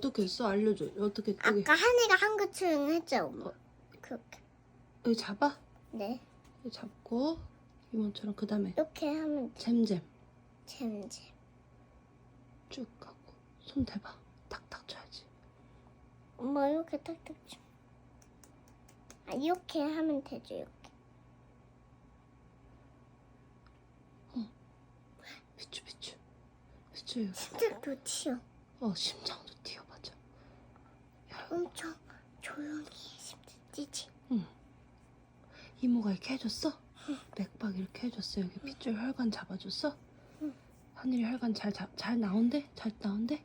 어떻게 했어? 알려줘. 어떻게 여기 아까 한이가 한글처럼 했죠, 엄마. 그렇게. 여기 잡아. 네. 여기 잡고 이모처럼 그 다음에 이렇게 하면 잼잼 잼잼. 쭉 가고 손 대봐. 탁탁 쳐야지. 엄마 이렇게 탁탁 쳐. 아 이렇게 하면 되죠, 이렇게. 비추 비추 비추. 여기. 심장도 튀어. 어 맞아. 엄청 조용히 심장 뛰지. 이모가 이렇게 해줬어? 맥박 이렇게 해줬어. 여기 핏줄 혈관 잡아줬어? 응. 하늘이 혈관 잘, 잡, 잘 나온대? 잘 나온대?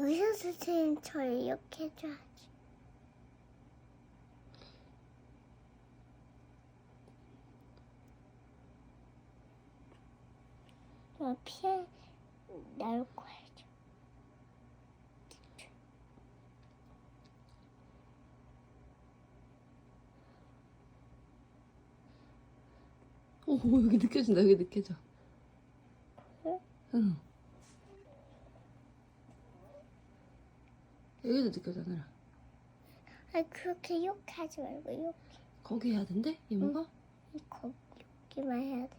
의사 선생님 저 이렇게 해줘야지. 어, 피해 나올 거야 죠. 오 여기 느껴진다 여기 느껴져? 응 여기도 느껴져 하늘아 아 그렇게 이렇게 하지 말고 이렇게 거기 해야 된대 이모가? 거 여기만 해야 돼.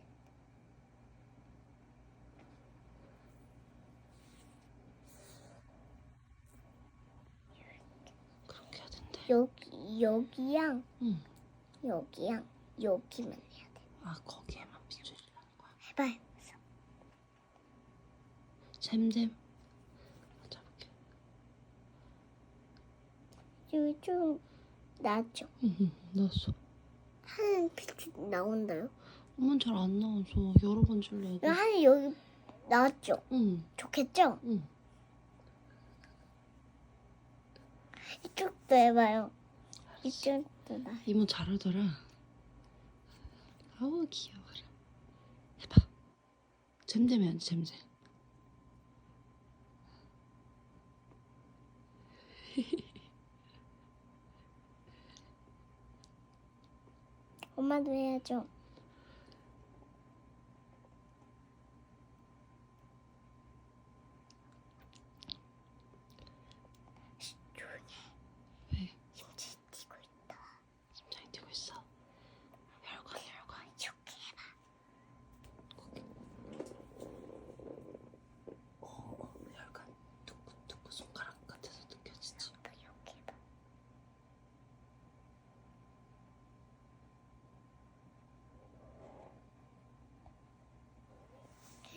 그렇게 해야 된대 여기 여기랑 응. 여기랑 여기만. 아 거기에만 핏줄이라는 거야 해봐요. 잼잼 잡을게 여기 좀 낫죠. 응응 넣었어 하는 피트 나온다요. 엄마는 잘안 나와서 여러 번 줄래야 돼 하는 여기 나왔죠. 응, 좋겠죠? 응. 이쪽도 해봐요. 이쪽도 나. 이모 잘하더라. 아우 귀여워라. 해봐. 잼잼 해야지 잼잼. 엄마도 해야죠. 쉿, 조용히 해. 왜? 심장 뛰고 있다. 심장이 뛰고 있어. 혈관 혈관. 이렇게 해봐. 어, 어 혈관. 뚜꾸뚜꾸 손가락 같아서 느껴지지. 또 이렇게 해봐.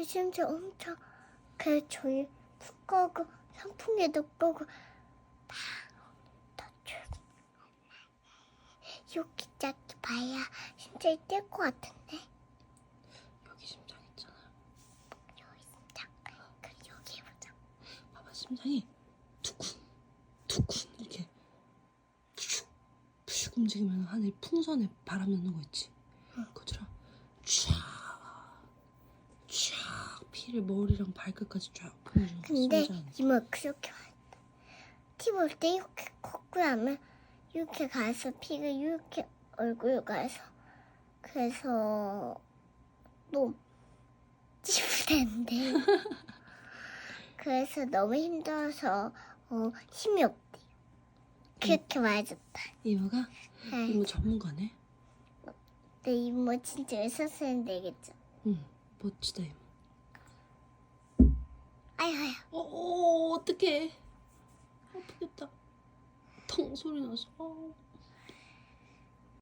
심지어 엄청 그 저희 두꺼고 선풍기도 끄고 다 덮쳐. 여기 짝 봐야 심장이 뛸 것 같은데. 여기 심장 있잖아. 여기 심장. 그럼 여기 해보자. 봐봐 심장이 두쿵 두쿵 이렇게 푸슉 푸슉 움직이면 하늘 풍선에 바람 넣는 거 있지. 그처럼 쫙쫙 피를 머리랑 발끝까지 쫙 거야, 근데. 이모 그렇게. 티볼 때 이렇게 걷고 하면 이렇게 가서 피가 이렇게 얼굴 가서 그래서 또 찌부된데 그래서 너무 힘들어서 어, 힘이 없대. 그렇게 말해줬다. 이모가 네. 이모 전문가네. 근데 이모 진짜 의사 선생님 되겠죠. 응 멋지다 이모. 아유 아유. 어, 어 어떡해. 아프겠다. 텅 소리 나서. 어.